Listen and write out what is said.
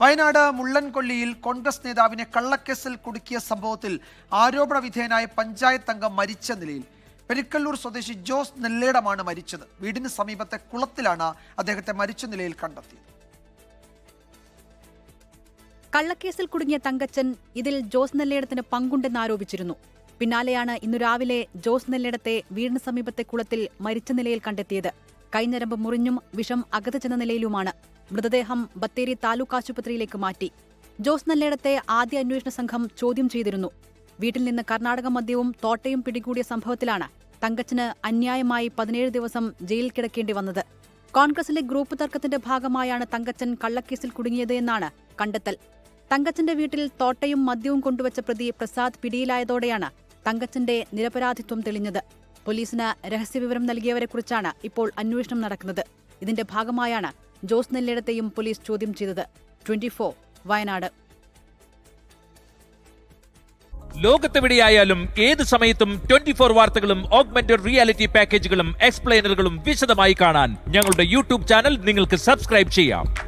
വയനാട് മുള്ളൻകൊല്ലിയിൽ കോൺഗ്രസ് നേതാവിനെ കള്ളക്കേസിൽ കുടുക്കിയ സംഭവത്തിൽ ആരോപണ വിധേയനായ പഞ്ചായത്ത് അംഗം മരിച്ച നിലയിൽ പെരിക്കല്ലൂർ സ്വദേശി ജോസ് നെല്ലേടമാണ് മരിച്ചത്. വീടിന് സമീപത്തെ കുളത്തിലാണ് അദ്ദേഹത്തെ മരിച്ച നിലയിൽ കണ്ടെത്തിയത്. കള്ളക്കേസിൽ കുടുങ്ങിയ തങ്കച്ചൻ ഇതിൽ ജോസ് നെല്ലേടത്തിന് പങ്കുണ്ടെന്ന് ആരോപിച്ചിരുന്നു. പിന്നാലെയാണ് ഇന്നു രാവിലെ ജോസ് നെല്ലേടത്തെ വീടിന് സമീപത്തെ കുളത്തിൽ മരിച്ച നിലയിൽ കണ്ടെത്തിയത്. കൈഞ്ഞരമ്പ് മുറിഞ്ഞും വിഷം അകത്ത് ചെന്ന നിലയിലുമാണ്. മൃതദേഹം ബത്തേരി താലൂക്ക് ആശുപത്രിയിലേക്ക് മാറ്റി. ജോസ് നല്ലേടത്തെ ആദ്യ അന്വേഷണ സംഘം ചോദ്യം ചെയ്തിരുന്നു. വീട്ടിൽ നിന്ന് കർണാടക മദ്യവും തോട്ടയും പിടികൂടിയ സംഭവത്തിലാണ് തങ്കച്ചന് അന്യായമായി പതിനേഴ് ദിവസം ജയിലിൽ കിടക്കേണ്ടി വന്നത്. കോൺഗ്രസിലെ ഗ്രൂപ്പ് തർക്കത്തിന്റെ ഭാഗമായാണ് തങ്കച്ചൻ കള്ളക്കേസിൽ കുടുങ്ങിയത് എന്നാണ് കണ്ടെത്തൽ. തങ്കച്ചന്റെ വീട്ടിൽ തോട്ടയും മദ്യവും കൊണ്ടുവച്ച പ്രതി പ്രസാദ് പിടിയിലായതോടെയാണ് തങ്കച്ചന്റെ നിരപരാധിത്വം തെളിഞ്ഞത്. പോലീസിന് രഹസ്യവിവരം നൽകിയവരെക്കുറിച്ചാണ് ഇപ്പോൾ അന്വേഷണം നടക്കുന്നത്. ഇതിന്റെ ഭാഗമായാണ് ജോസ് നെല്ലിടത്തെയും പോലീസ് ചോദ്യം ചെയ്തത്. Twenty four Wayanad. ലോകത്തെവിടെയായാലും ഏത് സമയത്തും ട്വന്റി ഫോർ വാർത്തകളും ഓഗ്മെന്റഡ് റിയാലിറ്റി പാക്കേജുകളും എക്സ്പ്ലെയിനറുകളും വിശദമായി കാണാൻ ഞങ്ങളുടെ യൂട്യൂബ് ചാനൽ നിങ്ങൾക്ക് സബ്സ്ക്രൈബ് ചെയ്യാം.